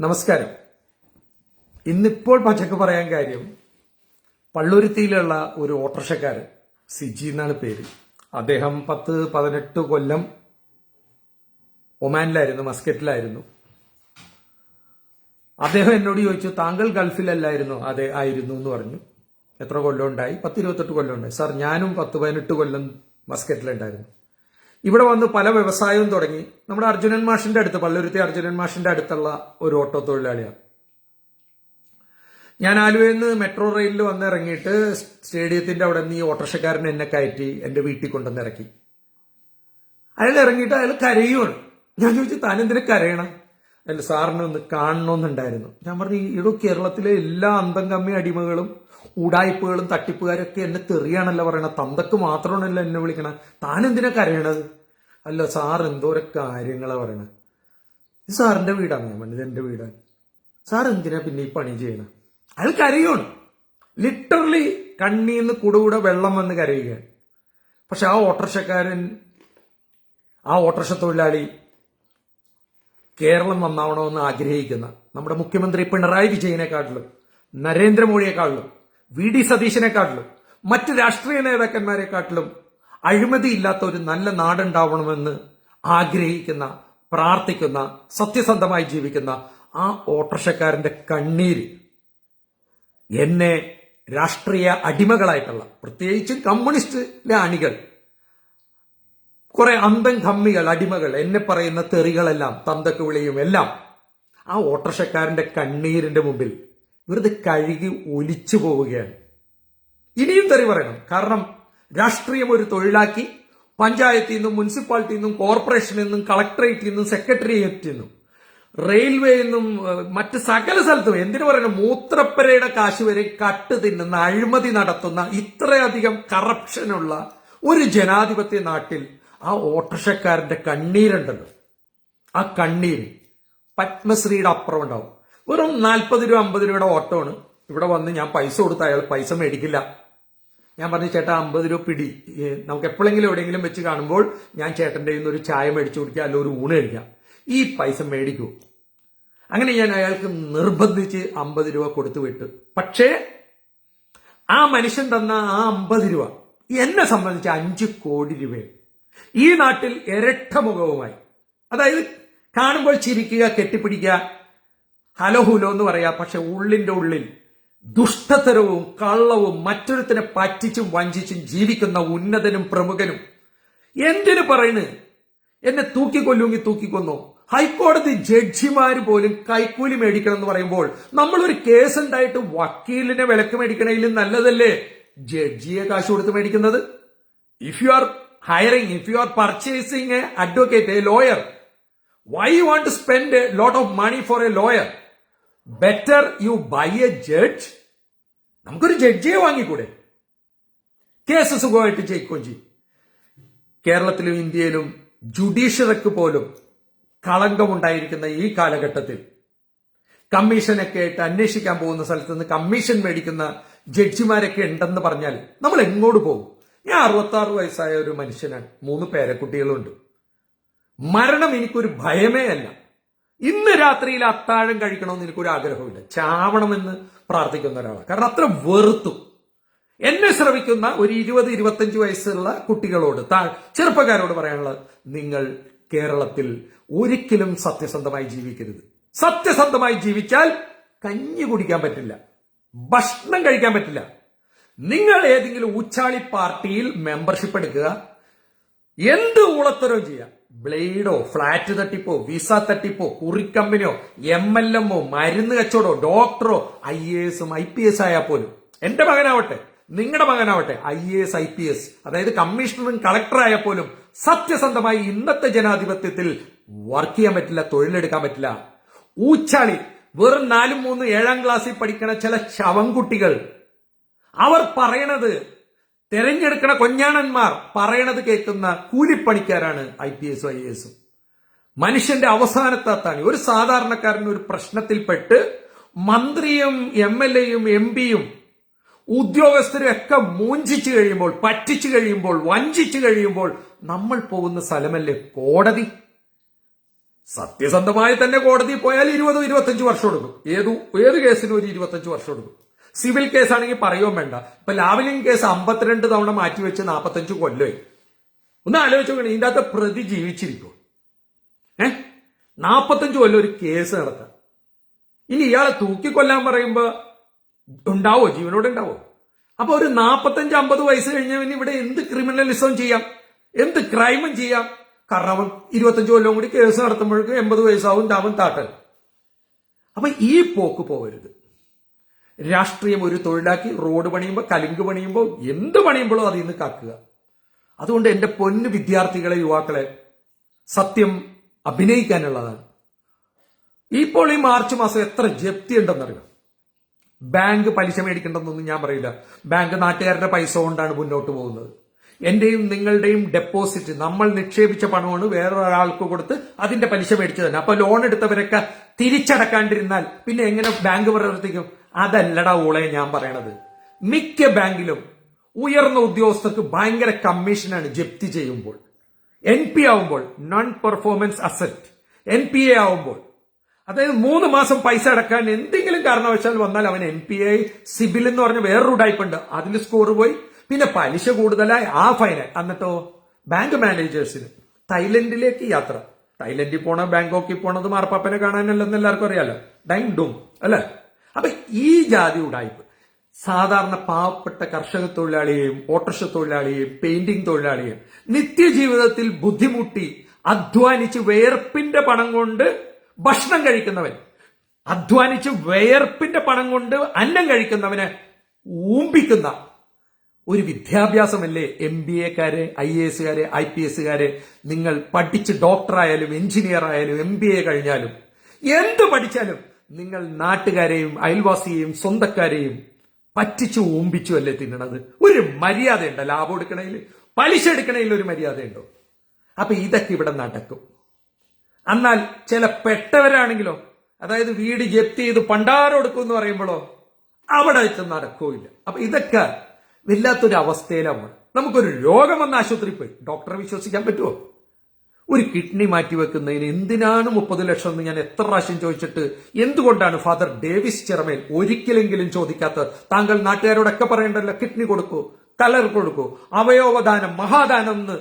നമസ്കാരം. ഇന്നിപ്പോൾ പച്ചക്ക് പറയാൻ കാര്യം പള്ളുരുത്തിയിലുള്ള ഒരു ഓട്ടോറിക്ഷക്കാരൻ സിജി എന്നാണ് പേര്. അദ്ദേഹം പത്ത് പതിനെട്ട് കൊല്ലം ഒമാനിലായിരുന്നു മസ്കറ്റിലായിരുന്നു. അദ്ദേഹം എന്നോട് ചോദിച്ചു താങ്കൾ ഗൾഫിലല്ലായിരുന്നു? അതെ ആയിരുന്നു എന്ന് പറഞ്ഞു. എത്ര കൊല്ലം ഉണ്ടായി? പത്ത് ഇരുപത്തെട്ട് കൊല്ലം ഉണ്ടായി. സാർ ഞാനും പത്ത് പതിനെട്ട് കൊല്ലം മസ്കറ്റിലുണ്ടായിരുന്നു. ഇവിടെ വന്ന് പല വ്യവസായവും തുടങ്ങി. നമ്മുടെ അർജുനൻ മാഷിന്റെ അടുത്ത് പള്ളുരുത്തി അർജുനൻ മാഷിന്റെ അടുത്തുള്ള ഒരു ഓട്ടോ തൊഴിലാളിയാണ്. ഞാൻ ആലുവയിൽ നിന്ന് മെട്രോ റെയിലിൽ വന്ന് ഇറങ്ങിയിട്ട് സ്റ്റേഡിയത്തിന്റെ അവിടെ നിന്ന് ഈ ഓട്ടോറിക്ഷക്കാരൻ എന്നെ കയറ്റി എന്റെ വീട്ടിൽ കൊണ്ടുവന്ന് ഇറക്കി. അയാൾ ഇറങ്ങിയിട്ട് അയാൾ കരയുവാണ്. ഞാൻ ചോദിച്ചു താൻ എന്തിനു കരയണം? അല്ല സാറിനെ ഒന്ന് കാണണമെന്നുണ്ടായിരുന്നു. ഞാൻ പറഞ്ഞു ഇടോ കേരളത്തിലെ എല്ലാ അന്തം കമ്മി അടിമകളും ഉടായ്പകളും തട്ടിപ്പുകാരൊക്കെ എന്നെ തെറിയാണല്ലോ പറയണത്. തന്തക്ക് മാത്രമാണല്ലോ എന്നെ വിളിക്കണത്. താൻ എന്തിനാ കരയണത്? അല്ല സാർ എന്തോരെ കാര്യങ്ങളാ പറയണത് ഇത് സാറിന്റെ വീടാണ് ഞാൻ പറഞ്ഞത് എന്റെ വീടാണ്. സാർ എന്തിനാ പിന്നെ ഈ പണി ചെയ്യണം? അയാൾ കരയുകയാണ് ലിറ്ററലി കണ്ണീന്ന് കൂടെ വെള്ളം വന്ന് കരയുകയാണ്. പക്ഷെ ആ ഓട്ടോറിക്ഷക്കാരൻ ആ ഓട്ടോറിക്ഷ തൊഴിലാളി കേരളം നന്നാവണമെന്ന് ആഗ്രഹിക്കുന്ന നമ്മുടെ മുഖ്യമന്ത്രി പിണറായി വിജയനെക്കാട്ടിലും നരേന്ദ്രമോദിയെക്കാട്ടിലും വി ഡി സതീശനെക്കാട്ടിലും മറ്റ് രാഷ്ട്രീയ നേതാക്കന്മാരെക്കാട്ടിലും അഴിമതിയില്ലാത്ത ഒരു നല്ല നാടുണ്ടാവണമെന്ന് ആഗ്രഹിക്കുന്ന പ്രാർത്ഥിക്കുന്ന സത്യസന്ധമായി ജീവിക്കുന്ന ആ ഓട്ടോറിക്ഷക്കാരന്റെ കണ്ണീര് എന്നെ രാഷ്ട്രീയ അടിമകളായിട്ടുള്ള പ്രത്യേകിച്ചും കമ്മ്യൂണിസ്റ്റിലെ അണികൾ കുറെ അന്തം കമ്മികൾ അടിമകൾ എന്നെ പറയുന്ന തെറികളെല്ലാം തന്തക്ക് വിളിയും എല്ലാം ആ ഓട്ടോറിക്ഷക്കാരന്റെ കണ്ണീരിന്റെ മുമ്പിൽ വെറുതെ കഴുകി ഒലിച്ചു പോവുകയാണ്. ഇനിയും തെറി പറയണം. കാരണം രാഷ്ട്രീയം ഒരു തൊഴിലാക്കി പഞ്ചായത്തിൽ നിന്നും മുനിസിപ്പാലിറ്റിയിൽ നിന്നും കോർപ്പറേഷനിൽ നിന്നും കളക്ടറേറ്റിൽ നിന്നും സെക്രട്ടേറിയറ്റിൽ നിന്നും റെയിൽവേയിൽ നിന്നും മറ്റ് സകല സ്ഥലത്തും എന്തിനു പറയുന്നത് മൂത്രപ്പരയുടെ കാശ് വരെ കട്ട് തിന്നുന്ന അഴിമതി നടത്തുന്ന ഇത്രയധികം കറപ്ഷനുള്ള ഒരു ജനാധിപത്യ നാട്ടിൽ ആ ഓട്ടർഷക്കാരന്റെ കണ്ണീരുണ്ടല്ലോ. ആ കണ്ണീര് പത്മശ്രീയുടെ അപ്പുറം ഉണ്ടാവും. വെറും നാൽപ്പത് രൂപ അമ്പത് രൂപയുടെ ഓട്ടോ ആണ്. ഇവിടെ വന്ന് ഞാൻ പൈസ കൊടുത്ത അയാൾ പൈസ മേടിക്കില്ല. ഞാൻ പറഞ്ഞു ചേട്ടാ അമ്പത് രൂപ പിടി. നമുക്ക് എപ്പോഴെങ്കിലും എവിടെയെങ്കിലും വെച്ച് കാണുമ്പോൾ ഞാൻ ചേട്ടന്റെ കയ്യിൽ നിന്ന് ഒരു ചായ മേടിച്ചു കുടിക്കാം അല്ലെങ്കിൽ ഒരു ഊണ് കഴിക്കാം ഈ പൈസ മേടിക്കൂ. അങ്ങനെ ഞാൻ അയാൾക്ക് നിർബന്ധിച്ച് അമ്പത് രൂപ കൊടുത്തു വിട്ടു. പക്ഷേ ആ മനുഷ്യൻ തന്ന ആ അമ്പത് രൂപ എന്നെ സംബന്ധിച്ച് അഞ്ച് കോടി രൂപയും ഈ നാട്ടിൽ ഇരട്ട മുഖവുമായി അതായത് കാണുമ്പോൾ ചിരിക്കുക കെട്ടിപ്പിടിക്കുക ഹലോ ഹുലോ എന്ന് പറയാ. പക്ഷെ ഉള്ളിന്റെ ഉള്ളിൽ ദുഷ്ടതരവും കള്ളവും മറ്റൊരുത്തിനെ പറ്റിച്ചും വഞ്ചിച്ചും ജീവിക്കുന്ന ഉന്നതനും പ്രമുഖനും. എന്തിനു പറയുന്നു എന്നെ തൂക്കിക്കൊല്ലുമെങ്കിൽ തൂക്കിക്കൊന്നു? ഹൈക്കോടതി ജഡ്ജിമാർ പോലും കൈക്കൂലി മേടിക്കണം എന്ന് പറയുമ്പോൾ നമ്മളൊരു കേസ് ഉണ്ടായിട്ട് വക്കീലിനെ വിലക്ക് മേടിക്കണേലും നല്ലതല്ലേ? ജഡ്ജിയെ കാശ് കൊടുത്ത് മേടിക്കുന്നത്. If you are hiring if you are purchasing a advocate a lawyer why you want to spend a lot of money for a lawyer better you buy a judge നമുക്കൊരു ജഡ്ജിയെ വാങ്ങിക്കൂടെ? കേസ് സുഖമായിട്ട് ജയിക്കുകയും ചെയ്യും. കേരളത്തിലും ഇന്ത്യയിലും ജുഡീഷ്യറിക്ക് പോലും കളങ്കമുണ്ടായിരിക്കുന്ന ഈ കാലഘട്ടത്തിൽ കമ്മീഷനൊക്കെ ആയിട്ട് അന്വേഷിക്കാൻ പോകുന്ന സ്ഥലത്ത് നിന്ന് കമ്മീഷൻ മേടിക്കുന്ന ജഡ്ജിമാരൊക്കെ ഉണ്ടെന്ന് പറഞ്ഞാൽ നമ്മൾ എങ്ങോട്ട് പോകും? ഞാൻ അറുപത്തി ആറ് വയസ്സായ ഒരു മനുഷ്യനാണ്. മൂന്ന് പേരക്കുട്ടികളുണ്ട്. മരണം എനിക്കൊരു ഭയമേ അല്ല. ഇന്ന് രാത്രിയിൽ അത്താഴം കഴിക്കണമെന്ന് എനിക്കൊരു ആഗ്രഹമില്ല ചാവണമെന്ന് പ്രാർത്ഥിക്കുന്ന ഒരാളാണ്. കാരണം അത്ര വെറുത്തു. എന്നെ ശ്രമിക്കുന്ന ഒരു ഇരുപത് ഇരുപത്തഞ്ച് വയസ്സുള്ള കുട്ടികളോട് താ- ചെറുപ്പക്കാരോട് പറയാനുള്ളത് നിങ്ങൾ കേരളത്തിൽ ഒരിക്കലും സത്യസന്ധമായി ജീവിക്കരുത്. സത്യസന്ധമായി ജീവിച്ചാൽ കഞ്ഞി കുടിക്കാൻ പറ്റില്ല. ഭക്ഷണം കഴിക്കാൻ പറ്റില്ല. നിങ്ങൾ ഏതെങ്കിലും ഉച്ചാളി പാർട്ടിയിൽ മെമ്പർഷിപ്പ് എടുക്കുക. എന്ത് ഊളത്തരവും ചെയ്യാം. ബ്ലേഡോ ഫ്ളാറ്റ് തട്ടിപ്പോ വിസ തട്ടിപ്പോ കുറിക്കമ്പനിയോ എം എൽ എമ്മോ മരുന്ന് കച്ചവടോ ഡോക്ടറോ ഐ എ എസും ഐ പി എസ് ആയാൽ പോലും. എന്റെ മകനാവട്ടെ നിങ്ങളുടെ മകനാവട്ടെ I A S I P S അതായത് കമ്മീഷണറും കളക്ടറായാൽ പോലും സത്യസന്ധമായി ഇന്നത്തെ ജനാധിപത്യത്തിൽ വർക്ക് ചെയ്യാൻ പറ്റില്ല തൊഴിലെടുക്കാൻ പറ്റില്ല. ഊച്ചാളി വെറും നാലും മൂന്നും ഏഴാം ക്ലാസ്സിൽ പഠിക്കണ ചില ശവംകുട്ടികൾ അവർ പറയണത് തെരഞ്ഞെടുക്കണ കൊഞ്ഞാണന്മാർ പറയണത് കേൾക്കുന്ന കൂലിപ്പണിക്കാരാണ് ഐ പി എസും ഐ എസും. മനുഷ്യന്റെ അവസാനത്താത്താണ്. ഒരു സാധാരണക്കാരൻ ഒരു പ്രശ്നത്തിൽപ്പെട്ട് മന്ത്രിയും എം എൽ എയും എം പിയും ഉദ്യോഗസ്ഥരും ഒക്കെ മൂഞ്ചിച്ചു കഴിയുമ്പോൾ പറ്റിച്ചു കഴിയുമ്പോൾ വഞ്ചിച്ചു കഴിയുമ്പോൾ നമ്മൾ പോകുന്ന സ്ഥലമല്ലേ കോടതി? സത്യസന്ധമായി തന്നെ കോടതി പോയാൽ ഇരുപതും ഇരുപത്തഞ്ച് വർഷം എടുക്കും. ഏതു ഏത് കേസിനും ഒരു ഇരുപത്തഞ്ച് വർഷം എടുക്കും. സിവിൽ കേസാണെങ്കിൽ പറയുകയും വേണ്ട. ഇപ്പൊ ലാവലിംഗ് കേസ് അമ്പത്തിരണ്ട് തവണ മാറ്റിവെച്ച് നാൽപ്പത്തഞ്ച് കൊല്ലമായി ഒന്ന് ആലോചിച്ച് നോക്കണം ഇതിന്റെ അകത്ത് പ്രതി ജീവിച്ചിരിക്കും ഏ? നാൽപ്പത്തഞ്ച് കൊല്ലം ഒരു കേസ് നടത്താം ഇനി ഇയാളെ തൂക്കിക്കൊല്ലാൻ പറയുമ്പോ ഉണ്ടാവോ? ജീവനോടെ ഉണ്ടാവോ? അപ്പൊ ഒരു നാപ്പത്തഞ്ച് അമ്പത് വയസ്സ് കഴിഞ്ഞവന് ഇവിടെ എന്ത് ക്രിമിനലിസം ചെയ്യാം? എന്ത് ക്രൈമും ചെയ്യാം? കാരണം അവൻ ഇരുപത്തഞ്ച് കൊല്ലം കൂടി കേസ് നടത്തുമ്പോഴേക്കും എൺപത് വയസ്സാവും അവൻ താട്ടൽ അപ്പൊ ഈ പോക്ക് പോകരുത്. രാഷ്ട്രീയം ഒരു തൊഴിലാക്കി റോഡ് പണിയുമ്പോൾ കലുങ്ക് പണിയുമ്പോൾ എന്ത് പണിയുമ്പോഴും അതിൽ നിന്ന് കാക്കുക. അതുകൊണ്ട് എന്റെ പൊന്ന് വിദ്യാർത്ഥികളെ യുവാക്കളെ സത്യം അഭിനയിക്കാനുള്ളതാണ്. ഇപ്പോൾ ഈ മാർച്ച് മാസം എത്ര ജപ്തി ഉണ്ടെന്നറിയാം ബാങ്ക് പലിശ മേടിക്കേണ്ടെന്നൊന്നും ഞാൻ പറയില്ല. ബാങ്ക് നാട്ടുകാരുടെ പൈസ കൊണ്ടാണ് മുന്നോട്ട് പോകുന്നത്. എന്റെയും നിങ്ങളുടെയും ഡെപ്പോസിറ്റ് നമ്മൾ നിക്ഷേപിച്ച പണമാണ് വേറൊരാൾക്ക് കൊടുത്ത് അതിന്റെ പലിശ മേടിച്ചു തന്നെ. അപ്പൊ ലോൺ എടുത്തവരൊക്കെ തിരിച്ചടക്കാണ്ടിരുന്നാൽ പിന്നെ എങ്ങനെ ബാങ്ക് പ്രവർത്തിക്കും അതല്ലടാ ഓളെ ഞാൻ പറയണത്. മിക്ക ബാങ്കിലും ഉയർന്ന ഉദ്യോഗസ്ഥർക്ക് ഭയങ്കര കമ്മീഷനാണ് ജപ്തി ചെയ്യുമ്പോൾ. എൻ പി ആവുമ്പോൾ non performance asset N P A ആവുമ്പോൾ. അതായത് മൂന്ന് മാസം പൈസ അടക്കാൻ എന്തെങ്കിലും കാരണവശാൽ വന്നാൽ അവൻ എൻ പി ഐ സിബിൽ എന്ന് പറഞ്ഞ വേറൊരു ടൈപ്പ് ഉണ്ട് അതിൽ സ്കോർ പോയി. പിന്നെ പലിശ കൂടുതലായി ആ ഫൈനൽ എന്നിട്ടോ? ബാങ്ക് മാനേജേഴ്സിന്. തായ്ലൻഡിലേക്ക് യാത്ര. തായ്ലൻഡിൽ പോണ ബാങ്കോക്കിൽ പോണത് മാർപ്പാപ്പനെ കാണാനല്ലെന്ന് എല്ലാവർക്കും അറിയാലോ. ഡൈം ഡും അല്ലെ? അപ്പൊ ഈ ജാതി ഉടായ്പ് സാധാരണ പാവപ്പെട്ട കർഷക തൊഴിലാളിയെയും ഓട്ടോഷ തൊഴിലാളിയെയും പെയിന്റിംഗ് തൊഴിലാളിയെയും നിത്യജീവിതത്തിൽ ബുദ്ധിമുട്ടി അധ്വാനിച്ച് വേർപ്പിന്റെ പണം കൊണ്ട് ഭക്ഷണം കഴിക്കുന്നവൻ അധ്വാനിച്ച് വേർപ്പിന്റെ പണം കൊണ്ട് അന്നം കഴിക്കുന്നവന് ഊമ്പിക്കുന്ന ഒരു വിദ്യാഭ്യാസമല്ലേ എം ബി എക്കാര് ഐ എ എസുകാര് ഐ പി എസുകാര് നിങ്ങൾ പഠിച്ച് ഡോക്ടറായാലും എഞ്ചിനീയർ ആയാലും എം ബി എ കഴിഞ്ഞാലും എന്ത് പഠിച്ചാലും നിങ്ങൾ നാട്ടുകാരെയും അയൽവാസിയെയും സ്വന്തക്കാരെയും പറ്റിച്ചു ഓമ്പിച്ചു അല്ലേ തിന്നണത്? ഒരു മര്യാദയുണ്ട് ലാഭം എടുക്കണേൽ പലിശ എടുക്കണേൽ ഒരു മര്യാദയുണ്ടോ. അപ്പൊ ഇതൊക്കെ ഇവിടെ നടക്കും. എന്നാൽ ചില പെട്ടവരാണെങ്കിലോ അതായത് വീട് ജപ്തി ചെയ്ത് പണ്ടാരം എടുക്കും എന്ന് പറയുമ്പോഴോ അവിടെ വെച്ച് നടക്കൂല അപ്പൊ ഇതൊക്കെ വല്ലാത്തൊരു അവസ്ഥയിലാണ് നമുക്കൊരു രോഗം വന്ന ആശുപത്രി പോയി. ഡോക്ടറെ വിശ്വസിക്കാൻ പറ്റുമോ ഒരു കിഡ്നി മാറ്റി വെക്കുന്നതിന് എന്തിനാണ് മുപ്പത് ലക്ഷം എന്ന് ഞാൻ എത്ര പ്രാവശ്യം ചോദിച്ചിട്ട് എന്തുകൊണ്ടാണ് ഫാദർ ഡേവിസ് ചെറമേൽ ഒരിക്കലെങ്കിലും ചോദിക്കാത്ത താങ്കൾ നാട്ടുകാരോടൊക്കെ പറയണ്ടല്ലോ കിഡ്നി കൊടുക്കൂ കലർ കൊടുക്കൂ അവയവദാനം മഹാദാനം എന്ന്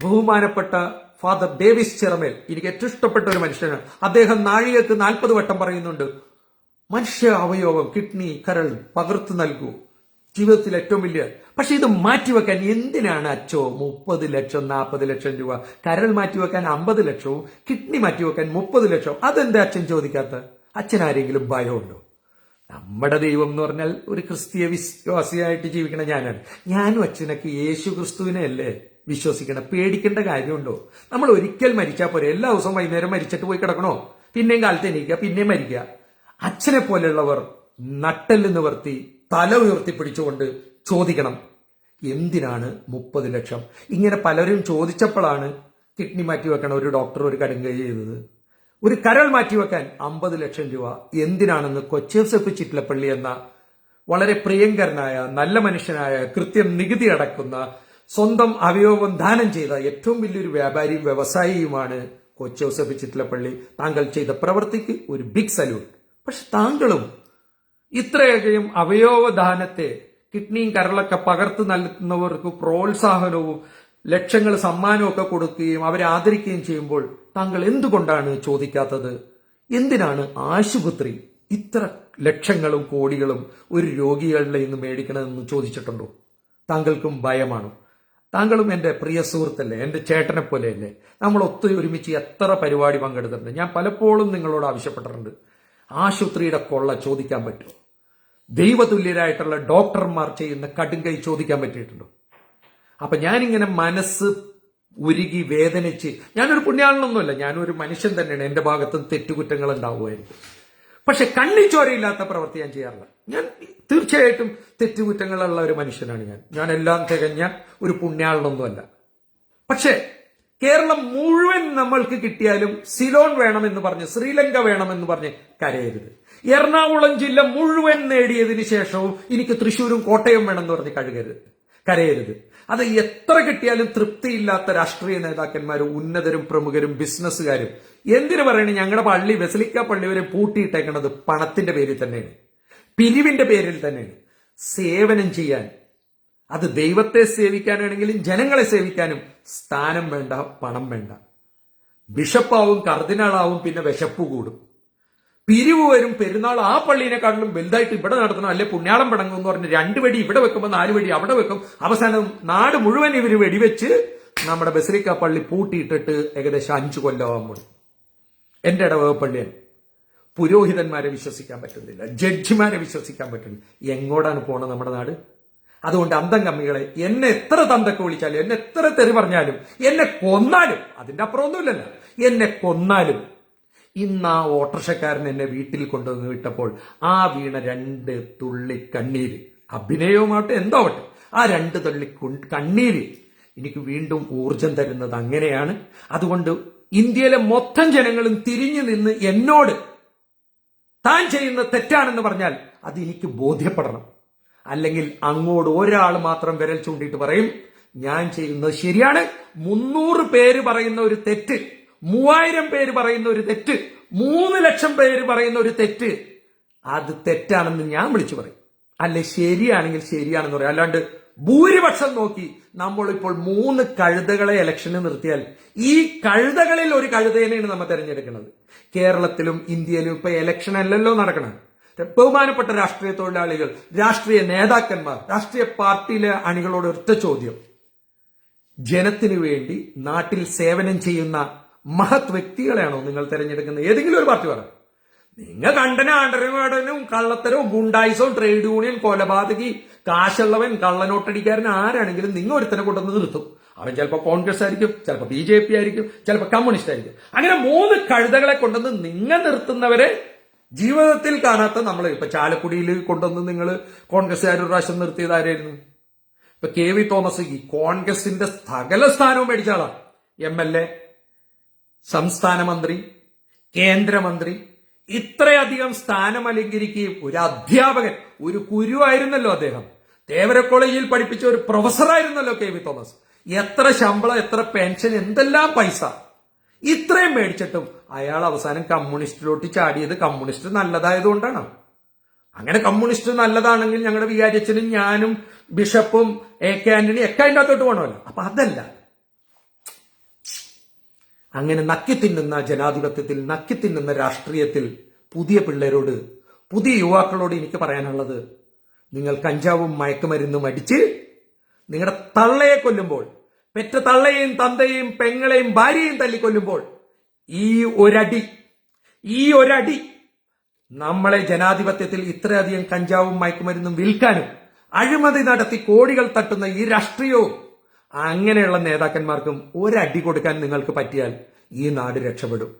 ബഹുമാനപ്പെട്ട ഫാദർ ഡേവിസ് ചെറമേൽ എനിക്ക് ഏറ്റവും ഇഷ്ടപ്പെട്ട ഒരു മനുഷ്യനാണ്. അദ്ദേഹം നാഴികക്ക് നാൽപ്പത് വട്ടം പറയുന്നുണ്ട് മനുഷ്യ അവയവം കിഡ്നി കരൾ പകർത്തു നൽകൂ. ജീവിതത്തിൽ ഏറ്റവും വലിയ പക്ഷെ ഇത് മാറ്റിവെക്കാൻ എന്തിനാണ് അച്ചോ മുപ്പത് ലക്ഷം നാൽപ്പത് ലക്ഷം രൂപ? കരൾ മാറ്റിവെക്കാൻ അമ്പത് ലക്ഷവും കിഡ്നി മാറ്റിവെക്കാൻ മുപ്പത് ലക്ഷവും. അതെന്താ അച്ഛൻ ചോദിക്കാത്ത? അച്ഛൻ ആരെങ്കിലും ഭയമുണ്ടോ? നമ്മുടെ ദൈവം എന്ന് പറഞ്ഞാൽ ഒരു ക്രിസ്തീയ വിശ്വാസിയായിട്ട് ജീവിക്കണ ഞാനാണ്. ഞാനും അച്ഛനൊക്കെ യേശു ക്രിസ്തുവിനെ അല്ലേ വിശ്വസിക്കണം? പേടിക്കേണ്ട കാര്യമുണ്ടോ? നമ്മൾ ഒരിക്കൽ മരിച്ചാൽ പോരെ. എല്ലാ ദിവസവും വൈകുന്നേരം മരിച്ചിട്ട് പോയി കിടക്കണോ? പിന്നെയും കാലത്ത് എണീക്കുക പിന്നെയും മരിക്കുക. അച്ഛനെ പോലെയുള്ളവർ നട്ടൽ നിവർത്തി തല ഉയർത്തിപ്പിടിച്ചുകൊണ്ട് ചോദിക്കണം. എന്തിനാണ് മുപ്പത് ലക്ഷം? ഇങ്ങനെ പലരും ചോദിച്ചപ്പോഴാണ് കിഡ്നി മാറ്റി വെക്കണം ഒരു ഡോക്ടർ ഒരു കടുങ്കൈ ചെയ്തത്. ഒരു കരൾ മാറ്റി വെക്കാൻ അമ്പത് ലക്ഷം രൂപ. എന്തിനാണെന്ന് കൊച്ചേസഫ് ചിറ്റിലപ്പള്ളി എന്ന വളരെ പ്രിയങ്കരനായ നല്ല മനുഷ്യനായ കൃത്യം നികുതി അടക്കുന്ന സ്വന്തം അവയവം ദാനം ചെയ്ത ഏറ്റവും വലിയൊരു വ്യാപാരിയും വ്യവസായിയുമാണ് കൊച്ചോസഫ് ചിറ്റിലപ്പള്ളി താങ്കൾ ചെയ്ത പ്രവൃത്തിക്ക് ഒരു ബിഗ് സല്യൂട്ട് പക്ഷെ താങ്കളും ഇത്രയധികം അവയവദാനത്തെ കിഡ്നിയും കരളൊക്കെ പകർത്ത് നൽകുന്നവർക്ക് പ്രോത്സാഹനവും ലക്ഷങ്ങൾ സമ്മാനവും ഒക്കെ കൊടുക്കുകയും അവരെ ആദരിക്കുകയും ചെയ്യുമ്പോൾ താങ്കൾ എന്തുകൊണ്ടാണ് ചോദിക്കാത്തത്? എന്തിനാണ് ആശുപത്രി ഇത്ര ലക്ഷങ്ങളും കോടികളും ഒരു രോഗികളുടെ നിന്ന് മേടിക്കണമെന്ന് ചോദിച്ചിട്ടുണ്ടോ? താങ്കൾക്കും ഭയമാണ്. താങ്കളും എന്റെ പ്രിയ സുഹൃത്തല്ലേ എന്റെ ചേട്ടനെ പോലെയല്ലേ? നമ്മൾ ഒത്തിരി ഒരുമിച്ച് എത്ര പരിപാടി പങ്കെടുത്തിട്ടുണ്ട്? ഞാൻ പലപ്പോഴും നിങ്ങളോട് ആവശ്യപ്പെട്ടിട്ടുണ്ട്. ആശുപത്രിയുടെ കൊള്ള ചോദിക്കാൻ പറ്റുമോ? ദൈവതുല്യരായിട്ടുള്ള ഡോക്ടർമാർ ചെയ്യുന്ന കടുങ്കൈ ചോദിക്കാൻ പറ്റിയിട്ടുണ്ടോ? അപ്പൊ ഞാനിങ്ങനെ മനസ്സ് ഉരുകി വേദനിച്ച് ഞാനൊരു പുണ്യാളനൊന്നുമല്ല ഞാനൊരു മനുഷ്യൻ തന്നെയാണ് എന്റെ ഭാഗത്തും തെറ്റുകുറ്റങ്ങൾ ഉണ്ടാവുമായിരിക്കും പക്ഷെ കണ്ണി ചോരയില്ലാത്ത പ്രവൃത്തി ഞാൻ ചെയ്യാറില്ല. ഞാൻ തീർച്ചയായിട്ടും തെറ്റുകുറ്റങ്ങളുള്ള ഒരു മനുഷ്യനാണ് ഞാൻ. ഞാൻ എല്ലാം തികഞ്ഞ ഒരു പുണ്യാളനൊന്നുമല്ല. പക്ഷേ കേരളം മുഴുവൻ നമ്മൾക്ക് കിട്ടിയാലും സിലോൺ വേണമെന്ന് പറഞ്ഞ് ശ്രീലങ്ക വേണമെന്ന് പറഞ്ഞ് കരയരുത്. എറണാകുളം ജില്ല മുഴുവൻ നേടിയതിന് ശേഷവും എനിക്ക് തൃശ്ശൂരും കോട്ടയം വേണമെന്ന് പറഞ്ഞ് കഴുകരുത്. കരയരുത്. അത് എത്ര കിട്ടിയാലും തൃപ്തിയില്ലാത്ത രാഷ്ട്രീയ നേതാക്കന്മാരും ഉന്നതരും പ്രമുഖരും ബിസിനസ്സുകാരും എന്തിനു പറയണേ ഞങ്ങളുടെ പള്ളി വെസലിക്ക പള്ളി വരെ പൂട്ടിയിട്ടേക്കണത് പണത്തിന്റെ പേരിൽ തന്നെയാണ്. പിരിവിന്റെ പേരിൽ തന്നെയാണ്. സേവനം ചെയ്യാൻ അത് ദൈവത്തെ സേവിക്കാനാണെങ്കിലും ജനങ്ങളെ സേവിക്കാനും സ്ഥാനം വേണ്ട പണം വേണ്ട. ബിഷപ്പാവും കർദിനാളാവും പിന്നെ വിശപ്പ് കൂടും. പിരിവ് വരും പെരുന്നാൾ ആ പള്ളീനെക്കാട്ടിലും വലുതായിട്ട് ഇവിടെ നടത്തണം. അല്ലെ പുണ്യാളം പടങ്ങും എന്ന് പറഞ്ഞ് രണ്ട് വെടി ഇവിടെ വെക്കുമ്പോൾ നാല് വെടി അവിടെ വെക്കും. അവസാനം നാട് മുഴുവൻ ഇവർ വെടിവെച്ച് നമ്മുടെ ബസലിക്ക പള്ളി പൂട്ടിയിട്ടിട്ട് ഏകദേശം അഞ്ചു കൊല്ലമാകാൻ പോയി. എന്റെ ഇടവക പുരോഹിതന്മാരെ വിശ്വസിക്കാൻ പറ്റുന്നില്ല ജഡ്ജിമാരെ വിശ്വസിക്കാൻ പറ്റുന്നില്ല. എങ്ങോട്ടാണ് പോണത് നമ്മുടെ നാട്? അതുകൊണ്ട് അന്തം കമ്മികളെ എന്നെ എത്ര തന്തൊക്കെ വിളിച്ചാലും എന്നെ എത്ര തെറി പറഞ്ഞാലും എന്നെ കൊന്നാലും അതിന്റെ അപ്പുറമൊന്നുമില്ലല്ലോ എന്നെ കൊന്നാലും. ഇന്ന് ആ ഓട്ടർഷക്കാരൻ എന്നെ വീട്ടിൽ കൊണ്ടുവന്ന് വിട്ടപ്പോൾ ആ വീണ രണ്ട് തുള്ളി കണ്ണീര്. അഭിനയവുമാവട്ടെ എന്താവട്ടെ ആ രണ്ട് തുള്ളി കണ്ണീര് എനിക്ക് വീണ്ടും ഊർജം തരുന്നത് അങ്ങനെയാണ്. അതുകൊണ്ട് ഇന്ത്യയിലെ മൊത്തം ജനങ്ങളും തിരിഞ്ഞു നിന്ന് എന്നോട് താൻ ചെയ്യുന്ന തെറ്റാണെന്ന് പറഞ്ഞാൽ അത് എനിക്ക് ബോധ്യപ്പെടണം. അല്ലെങ്കിൽ അങ്ങോട്ട് ഒരാൾ മാത്രം വിരൽ ചൂണ്ടിയിട്ട് പറയും ഞാൻ ചെയ്യുന്നത് ശരിയാണ്. മുന്നൂറ് പേര് പറയുന്ന ഒരു തെറ്റ് മൂവായിരം പേര് പറയുന്ന ഒരു തെറ്റ് മൂന്ന് ലക്ഷം പേര് പറയുന്ന ഒരു തെറ്റ് അത് തെറ്റാണെന്ന് ഞാൻ വിളിച്ചു പറയും. അല്ലെ ശരിയാണെങ്കിൽ ശരിയാണെന്ന് പറയും. അല്ലാണ്ട് ഭൂരിപക്ഷം നോക്കി നമ്മൾ ഇപ്പോൾ മൂന്ന് കഴുതകളെ ഇലക്ഷന് നിർത്തിയാൽ ഈ കഴുതകളിൽ ഒരു കഴുതേനെയാണ് നമ്മൾ തെരഞ്ഞെടുക്കുന്നത്. കേരളത്തിലും ഇന്ത്യയിലും ഇപ്പൊ ഇലക്ഷൻ അല്ലല്ലോ നടക്കണം ബഹുമാനപ്പെട്ട രാഷ്ട്രീയ തൊഴിലാളികൾ രാഷ്ട്രീയ നേതാക്കന്മാർ രാഷ്ട്രീയ പാർട്ടിയിലെ അണികളോട് ഒറ്റ ചോദ്യം. ജനത്തിനു വേണ്ടി നാട്ടിൽ സേവനം ചെയ്യുന്ന മഹത് വ്യക്തികളെയാണോ നിങ്ങൾ തെരഞ്ഞെടുക്കുന്നത്? ഏതെങ്കിലും ഒരു പാർട്ടി പറ. നിങ്ങൾ കണ്ടന ആണ്ടരനും കള്ളത്തരവും ഗുണ്ടായിസവും ട്രേഡ് യൂണിയൻ കൊലപാതകി കാശുള്ളവൻ കള്ളനോട്ടടിക്കാരൻ ആരാണെങ്കിലും നിങ്ങൾ ഒരുത്തനെ കൊണ്ടുവന്ന് നിർത്തും. അവൻ ചിലപ്പോൾ കോൺഗ്രസ് ആയിരിക്കും ചിലപ്പോൾ ബി ജെ പി ആയിരിക്കും ചിലപ്പോൾ കമ്മ്യൂണിസ്റ്റ് ആയിരിക്കും. അങ്ങനെ മൂന്ന് കഴുതകളെ കൊണ്ടുവന്ന് നിങ്ങൾ നിർത്തുന്നവരെ ജീവിതത്തിൽ കാണാത്ത നമ്മൾ ഇപ്പൊ ചാലക്കുടിയിൽ കൊണ്ടുവന്ന് നിങ്ങൾ കോൺഗ്രസ്സുകാർ ഒരു പ്രാവശ്യം നിർത്തിയത് ആരായിരുന്നു? ഇപ്പൊ കെ വി തോമസ് ഈ കോൺഗ്രസിന്റെ സകല സ്ഥാനവും മേടിച്ച ആളാ. എം എൽ എ സംസ്ഥാന മന്ത്രി കേന്ദ്രമന്ത്രി. ഇത്രയധികം സ്ഥാനം അലങ്കരിക്കുകയും ഒരു അധ്യാപകൻ ഒരു കുരുവായിരുന്നല്ലോ അദ്ദേഹം. തേവര കോളേജിൽ പഠിപ്പിച്ച ഒരു പ്രൊഫസറായിരുന്നല്ലോ കെ വി തോമസ്. എത്ര ശമ്പളം എത്ര പെൻഷൻ എന്തെല്ലാം പൈസ. ഇത്രയും മേടിച്ചിട്ടും അയാൾ അവസാനം കമ്മ്യൂണിസ്റ്റിലോട്ട് ചാടിയത് കമ്മ്യൂണിസ്റ്റ് നല്ലതായതുകൊണ്ടാണ്. അങ്ങനെ കമ്മ്യൂണിസ്റ്റ് നല്ലതാണെങ്കിൽ ഞങ്ങളുടെ വികാരിച്ചനും ഞാനും ബിഷപ്പും എ കെ ആന്റണി ഒക്കെ അതിന്റെ അകത്തോട്ട് പോകണമല്ലോ അപ്പൊ അതല്ല. അങ്ങനെ നക്കി തിന്നുന്ന ജനാധിപത്യത്തിൽ നക്കി തിന്നുന്ന രാഷ്ട്രീയത്തിൽ പുതിയ പിള്ളേരോട് പുതിയ യുവാക്കളോട് എനിക്ക് പറയാനുള്ളത് നിങ്ങൾ കഞ്ചാവും മയക്കുമരുന്നും അടിച്ച് നിങ്ങളുടെ തള്ളയെ കൊല്ലുമ്പോൾ പെറ്റ തള്ളയെയും തന്തയെയും പെങ്ങളെയും ഭാര്യയെയും തല്ലിക്കൊല്ലുമ്പോൾ ഈ ഒരടി ഈ ഒരടി നമ്മളെ ജനാധിപത്യത്തിൽ ഇത്രയധികം കഞ്ചാവും മയക്കുമരുന്നും വിൽക്കാനും അഴിമതി നടത്തി കോടികൾ തട്ടുന്ന ഈ രാഷ്ട്രീയവും അങ്ങനെയുള്ള നേതാക്കന്മാർക്കും ഒരടി കൊടുക്കാൻ നിങ്ങൾക്ക് പറ്റിയാൽ ഈ നാട് രക്ഷപ്പെടും.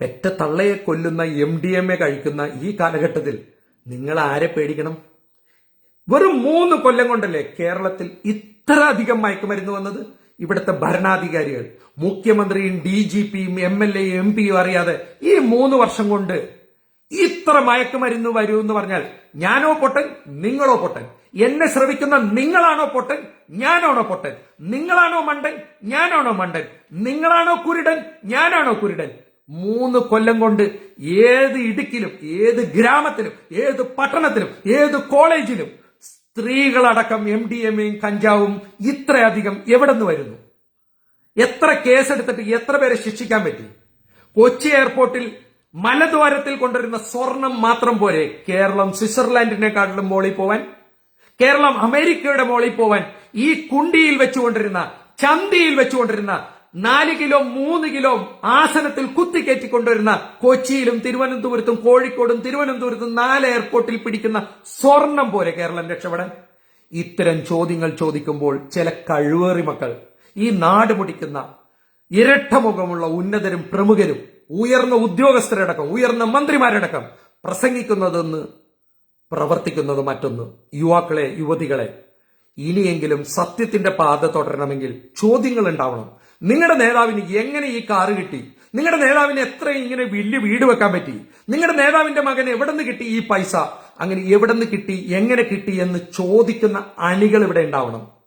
പെറ്റ തള്ളയെ കൊല്ലുന്ന എം ഡി എം എ കഴിക്കുന്ന ഈ കാലഘട്ടത്തിൽ നിങ്ങൾ ആരെ പേടിക്കണം? വെറും മൂന്ന് കൊല്ലം കൊണ്ടല്ലേ കേരളത്തിൽ ഇത്ര അധികം മയക്കുമരുന്ന് വന്നത്? ഇവിടുത്തെ ഭരണാധികാരികൾ മുഖ്യമന്ത്രിയും ഡി ജി പിയും എം എൽ എയും എം പിയും അറിയാതെ ഈ മൂന്ന് വർഷം കൊണ്ട് ഇത്ര മയക്കുമരുന്ന് വരൂ എന്ന് പറഞ്ഞാൽ ഞാനോ പൊട്ടൻ നിങ്ങളോ പൊട്ടൻ. എന്നെ ശ്രവിക്കുന്ന നിങ്ങളാണോ പൊട്ടൻ ഞാനാണോ പൊട്ടൻ. നിങ്ങളാണോ മണ്ടൻ ഞാനാണോ മണ്ടൻ. നിങ്ങളാണോ കുരുടൻ ഞാനാണോ കുരുടൻ. മൂന്ന് കൊല്ലം കൊണ്ട് ഏത് ഇടുക്കിലും ഏത് ഗ്രാമത്തിലും ഏത് പട്ടണത്തിലും ഏത് കോളേജിലും സ്ത്രീകളടക്കം എം ഡി എമ്മയും കഞ്ചാവും ഇത്രയധികം എവിടെ നിന്ന് വരുന്നു? എത്ര കേസെടുത്തിട്ട് എത്ര പേരെ ശിക്ഷിക്കാൻ പറ്റി? കൊച്ചി എയർപോർട്ടിൽ മലദ്വാരത്തിൽ കൊണ്ടുവരുന്ന സ്വർണം മാത്രം പോരെ കേരളം സ്വിറ്റ്സർലാൻഡിനെക്കാട്ടിലും മോളിൽ പോവാൻ? കേരളം അമേരിക്കയുടെ മോളിൽ പോവാൻ? ഈ കുണ്ടിയിൽ വെച്ചുകൊണ്ടിരുന്ന ചന്തിയിൽ വെച്ചുകൊണ്ടിരുന്ന നാല് കിലോ മൂന്ന് കിലോ ആസനത്തിൽ കുത്തിക്കയറ്റിക്കൊണ്ടുവരുന്ന കൊച്ചിയിലും തിരുവനന്തപുരത്തും കോഴിക്കോടും തിരുവനന്തപുരത്തും നാല് എയർപോർട്ടിൽ പിടിക്കുന്ന സ്വർണം പോലെ കേരളം രക്ഷപ്പെടാൻ. ഇത്തരം ചോദ്യങ്ങൾ ചോദിക്കുമ്പോൾ ചില കഴിവേറി മക്കൾ ഈ നാട് മുടിക്കുന്ന ഇരട്ടമുഖമുള്ള ഉന്നതരും പ്രമുഖരും ഉയർന്ന ഉദ്യോഗസ്ഥരടക്കം ഉയർന്ന മന്ത്രിമാരടക്കം പ്രസംഗിക്കുന്നതെന്ന് പ്രവർത്തിക്കുന്നത് മറ്റൊന്ന്. യുവാക്കളെ യുവതികളെ ഇനിയെങ്കിലും സത്യത്തിന്റെ പാത തുടരണമെങ്കിൽ ചോദ്യങ്ങൾ ഉണ്ടാവണം. നിങ്ങളുടെ നേതാവിന് എങ്ങനെ ഈ കാറ് കിട്ടി? നിങ്ങളുടെ നേതാവിന് എത്ര ഇങ്ങനെ വലിയ വീട് വെക്കാൻ പറ്റി? നിങ്ങളുടെ നേതാവിന്റെ മകൻ എവിടെ നിന്ന് കിട്ടി ഈ പൈസ? അങ്ങനെ എവിടെ നിന്ന് കിട്ടി? എങ്ങനെ കിട്ടി? എന്ന് ചോദിക്കുന്ന അണികൾ ഇവിടെ ഉണ്ടാവണം.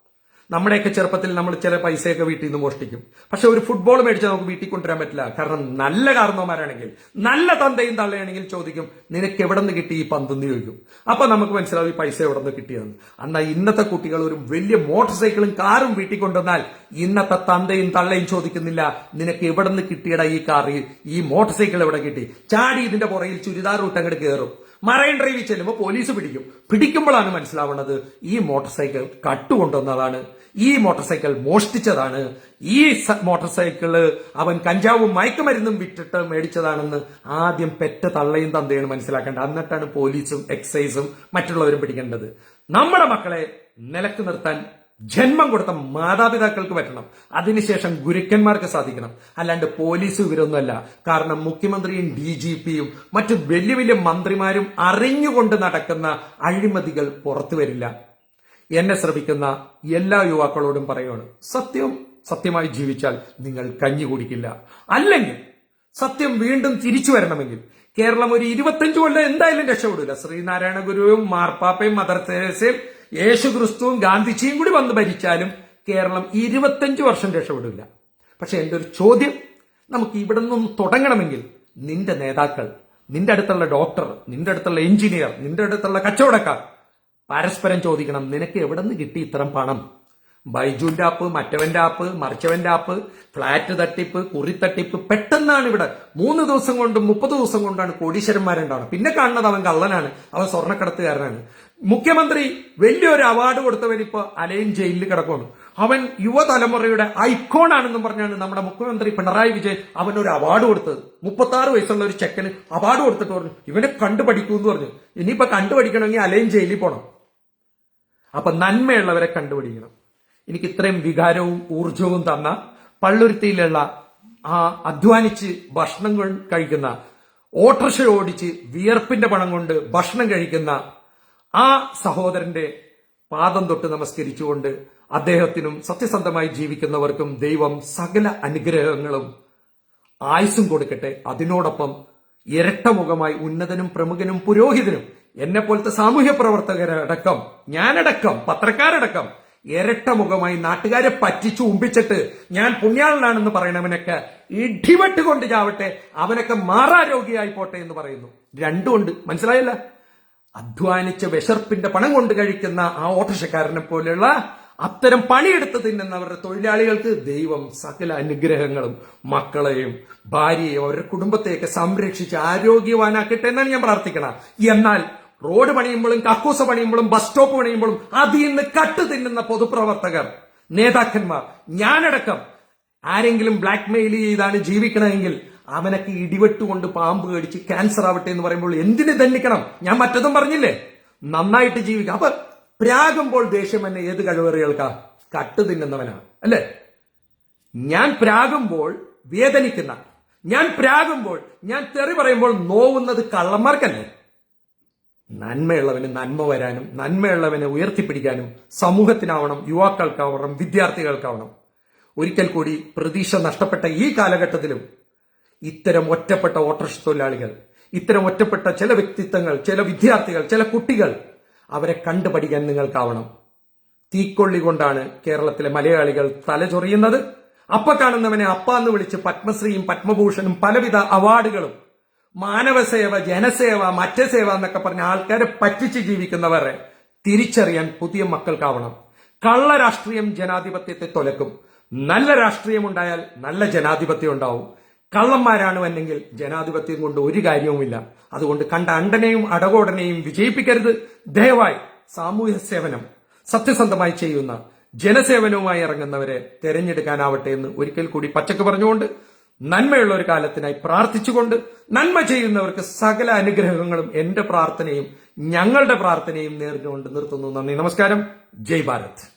നമ്മുടെയൊക്കെ ചെറുപ്പത്തിൽ നമ്മൾ ചില പൈസയൊക്കെ വീട്ടിൽ നിന്ന് മോഷ്ടിക്കും. പക്ഷെ ഒരു ഫുട്ബോൾ മേടിച്ചാൽ നമുക്ക് വീട്ടിൽ കൊണ്ടുവരാൻ പറ്റില്ല. കാരണം നല്ല കാരണവന്മാരാണെങ്കിൽ നല്ല തന്തയും തള്ളയാണെങ്കിൽ ചോദിക്കും നിനക്ക് എവിടെ നിന്ന് കിട്ടി ഈ പന്തെന്ന് ചോദിക്കും. അപ്പൊ നമുക്ക് മനസ്സിലാവും ഈ പൈസ എവിടെ നിന്ന് കിട്ടിയതെന്ന്. എന്നാൽ ഇന്നത്തെ കുട്ടികൾ ഒരു വലിയ മോട്ടോർ സൈക്കിളും കാറും വീട്ടിൽ കൊണ്ടുവന്നാൽ ഇന്നത്തെ തന്തയും തള്ളയും ചോദിക്കുന്നില്ല നിനക്ക് എവിടെ നിന്ന് കിട്ടിയടാ ഈ കാർ ഈ മോട്ടോർ സൈക്കിൾ എവിടെ കിട്ടി? ചാടി ഇതിന്റെ പുറയിൽ ചുരിദാർ ഊട്ടങ്ങട് കയറും മറൈൻ ഡ്രൈവിൽ ചെല്ലുമ്പോൾ പോലീസ് പിടിക്കും. പിടിക്കുമ്പോഴാണ് മനസ്സിലാവുന്നത് ഈ മോട്ടോർ സൈക്കിൾ കട്ടുകൊണ്ടുവന്നതാണ്. ഈ മോട്ടോർ സൈക്കിൾ മോഷ്ടിച്ചതാണ്. ഈ മോട്ടോർ സൈക്കിൾ അവൻ കഞ്ചാവും മയക്കുമരുന്നും വിറ്റിട്ട് മേടിച്ചതാണെന്ന് ആദ്യം പെറ്റ തള്ളയും തന്തയാണ് മനസ്സിലാക്കേണ്ടത് എന്നിട്ടാണ് പോലീസും എക്സൈസും മറ്റുള്ളവരും പിടിക്കേണ്ടത്. നമ്മുടെ മക്കളെ നിലയ്ക്ക് നിർത്താൻ ജന്മം കൊടുത്ത മാതാപിതാക്കൾക്ക് പറ്റണം. അതിനുശേഷം ഗുരുക്കന്മാർക്ക് സാധിക്കണം. അല്ലാണ്ട് പോലീസ് ഇവരൊന്നുമല്ല. കാരണം മുഖ്യമന്ത്രിയും ഡി ജി പിയും മറ്റു വലിയ വലിയ മന്ത്രിമാരും അറിഞ്ഞുകൊണ്ട് നടക്കുന്ന അഴിമതികൾ പുറത്തു വരില്ല. എന്നെ ശ്രമിക്കുന്ന എല്ലാ യുവാക്കളോടും പറയുകയാണ് സത്യം സത്യമായി ജീവിച്ചാൽ നിങ്ങൾ കഞ്ഞി കുടിക്കില്ല. അല്ലെങ്കിൽ സത്യം വീണ്ടും തിരിച്ചു വരണമെങ്കിൽ കേരളം ഒരു ഇരുപത്തഞ്ചു കൊല്ലം എന്തായാലും രക്ഷപ്പെടില്ല ശ്രീനാരായണ ഗുരുവും മാർപ്പാപ്പയും മദർ തെരേസയും യേശു ക്രിസ്തുവും ഗാന്ധിജിയും കൂടി വന്ന് ഭരിച്ചാലും കേരളം ഇരുപത്തഞ്ച് വർഷം രക്ഷപ്പെടില്ല. പക്ഷെ എന്റെ ഒരു ചോദ്യം. നമുക്ക് ഇവിടെ നിന്നും തുടങ്ങണമെങ്കിൽ നിന്റെ നേതാക്കൾ നിന്റെ അടുത്തുള്ള ഡോക്ടർ നിന്റെ അടുത്തുള്ള എഞ്ചിനീയർ നിന്റെ അടുത്തുള്ള കച്ചവടക്കാർ പരസ്പരം ചോദിക്കണം നിനക്ക് എവിടെ നിന്ന് കിട്ടി ഇത്തരം പണം? ബൈജുവിന്റെ ആപ്പ് മറ്റവന്റെ ആപ്പ് മറിച്ചവന്റെ ആപ്പ് ഫ്ലാറ്റ് തട്ടിപ്പ് കുറി തട്ടിപ്പ് പെട്ടെന്നാണ് ഇവിടെ മൂന്ന് ദിവസം കൊണ്ടും മുപ്പത് ദിവസം കൊണ്ടാണ് കോടീശ്വരന്മാരുണ്ടാവുന്നത്. പിന്നെ കാണുന്നത് അവൻ കള്ളനാണ് അവൻ സ്വർണക്കടത്തുകാരനാണ്. മുഖ്യമന്ത്രി വലിയൊരു അവാർഡ് കൊടുത്തവൻ ഇപ്പൊ അലയും ജയിലിൽ കിടക്കുന്നു അവൻ യുവതലമുറയുടെ ഐക്കോൺ ആണെന്നും പറഞ്ഞാണ് നമ്മുടെ മുഖ്യമന്ത്രി പിണറായി വിജയൻ അവൻ ഒരു അവാർഡ് കൊടുത്തത്. മുപ്പത്തി ആറ് വയസ്സുള്ള ഒരു ചെക്കന് അവാർഡ് കൊടുത്തിട്ട് പറഞ്ഞു ഇവനെ കണ്ടുപഠിക്കൂ എന്ന് പറഞ്ഞു. ഇനിയിപ്പോ കണ്ടുപഠിക്കണമെങ്കിൽ അലയും ജയിലിൽ പോണം. അപ്പൊ നന്മയുള്ളവരെ കണ്ടുപിടിക്കണം എനിക്ക് ഇത്രയും വികാരവും ഊർജവും തന്ന പള്ളുരുത്തിയിലുള്ള ആ അധ്വാനിച്ച് ഭക്ഷണം കഴിക്കുന്ന ഓട്ടർഷ ഓടിച്ച് വിയർപ്പിന്റെ പണം കൊണ്ട് ഭക്ഷണം കഴിക്കുന്ന ആ സഹോദരന്റെ പാദം തൊട്ട് നമസ്കരിച്ചുകൊണ്ട് അദ്ദേഹത്തിനും സത്യസന്ധമായി ജീവിക്കുന്നവർക്കും ദൈവം സകല അനുഗ്രഹങ്ങളും ആയുസും കൊടുക്കട്ടെ. അതിനോടൊപ്പം ഇരട്ടമുഖമായി ഉന്നതനും പ്രമുഖനും പുരോഹിതനും എന്നെ പോലത്തെ സാമൂഹ്യ പ്രവർത്തകരടക്കം ഞാനടക്കം പത്രക്കാരടക്കം ഇരട്ടമുഖമായി നാട്ടുകാരെ പറ്റിച്ചു ഉമ്പിച്ചിട്ട് ഞാൻ പുണ്യാളനാണെന്ന് പറയണവനൊക്കെ ഇടിവെട്ട് കൊണ്ട് ചാവട്ടെ അവനൊക്കെ മാറാരോഗിയായി പോട്ടെ എന്ന് പറയുന്നു. രണ്ടുമുണ്ട്. മനസ്സിലായല്ല? അധ്വാനിച്ച വിശർപ്പിന്റെ പണം കൊണ്ട് കഴിക്കുന്ന ആ ഓട്ടോഷക്കാരനെ പോലെയുള്ള അത്തരം പണിയെടുത്ത് തിന്നുന്നവരുടെ തൊഴിലാളികൾക്ക് ദൈവം സകല അനുഗ്രഹങ്ങളും മക്കളെയും ഭാര്യയെയും അവരുടെ കുടുംബത്തെയൊക്കെ സംരക്ഷിച്ച് ആരോഗ്യവാനാക്കട്ടെ എന്നാണ് ഞാൻ പ്രാർത്ഥിക്കണം എന്നാൽ റോഡ് പണിയുമ്പോഴും കക്കൂസ പണിയുമ്പോഴും ബസ് സ്റ്റോപ്പ് പണിയുമ്പോഴും അതിൽ നിന്ന് കട്ട് തിന്നുന്ന പൊതുപ്രവർത്തകർ നേതാക്കന്മാർ ഞാനടക്കം ആരെങ്കിലും ബ്ലാക്ക് മെയിൽ ചെയ്താണ് ജീവിക്കണമെങ്കിൽ അവനൊക്കെ ഇടിവെട്ടുകൊണ്ട് പാമ്പ് കടിച്ച് ക്യാൻസർ ആവട്ടെ എന്ന് പറയുമ്പോൾ എന്തിന് ദണ്ഡിക്കണം ഞാൻ മറ്റതും പറഞ്ഞില്ലേ? നന്നായിട്ട് ജീവിക്കാം. അപ്പൊ പ്രാകുമ്പോൾ ദേഷ്യം എന്നെ ഏത് കഴിവേറികൾക്കാ കട്ട് തിന്നുന്നവനാണ് അല്ലേ? ഞാൻ പ്രാകുമ്പോൾ വേദനിക്കുന്ന ഞാൻ പ്രാകുമ്പോൾ ഞാൻ തെറി പറയുമ്പോൾ നോവുന്നത് കള്ളന്മാർക്കല്ലേ? നന്മയുള്ളവന് നന്മ വരാനും നന്മയുള്ളവനെ ഉയർത്തിപ്പിടിക്കാനും സമൂഹത്തിനാവണം യുവാക്കൾക്കാവണം വിദ്യാർത്ഥികൾക്കാവണം. ഒരിക്കൽ കൂടി പ്രതീക്ഷ നഷ്ടപ്പെട്ട ഈ കാലഘട്ടത്തിലും ഇത്തരം ഒറ്റപ്പെട്ട ഓട്ടോറിക്ഷ തൊഴിലാളികൾ ഇത്തരം ഒറ്റപ്പെട്ട ചില വ്യക്തിത്വങ്ങൾ ചില വിദ്യാർത്ഥികൾ ചില കുട്ടികൾ അവരെ കണ്ടുപഠിക്കാൻ നിങ്ങൾക്കാവണം. തീക്കൊള്ളി കൊണ്ടാണ് കേരളത്തിലെ മലയാളികൾ തലചൊറിയുന്നത് അപ്പ കാണുന്നവനെ അപ്പ എന്ന് വിളിച്ച് പത്മശ്രീയും പത്മഭൂഷണും പലവിധ അവാർഡുകളും മാനവസേവ ജനസേവ മറ്റേ സേവ എന്നൊക്കെ പറഞ്ഞ ആൾക്കാരെ പറ്റിച്ച് ജീവിക്കുന്നവരെ തിരിച്ചറിയാൻ പുതിയ മക്കൾക്കാവണം. കള്ള രാഷ്ട്രീയം ജനാധിപത്യത്തെ തൊലക്കും. നല്ല രാഷ്ട്രീയം ഉണ്ടായാൽ നല്ല ജനാധിപത്യം ഉണ്ടാവും. കള്ളന്മാരാണ് വന്നെങ്കിൽ ജനാധിപത്യം കൊണ്ട് ഒരു കാര്യവുമില്ല. അതുകൊണ്ട് കണ്ട അണ്ടനെയും അടകോടനെയും വിജയിപ്പിക്കരുത്. ദയവായി സാമൂഹ്യ സേവനം സത്യസന്ധമായി ചെയ്യുന്ന ജനസേവനവുമായി ഇറങ്ങുന്നവരെ തെരഞ്ഞെടുക്കാനാവട്ടെ എന്ന് ഒരിക്കൽ കൂടി പച്ചക്ക് പറഞ്ഞുകൊണ്ട് നന്മയുള്ള ഒരു കാലത്തിനായി പ്രാർത്ഥിച്ചുകൊണ്ട് നന്മ ചെയ്യുന്നവർക്ക് സകല അനുഗ്രഹങ്ങളും എന്റെ പ്രാർത്ഥനയും ഞങ്ങളുടെ പ്രാർത്ഥനയും നേർന്നുകൊണ്ട് നിർത്തുന്നു. നന്ദി. നമസ്കാരം. ജയ് ഭാരത്.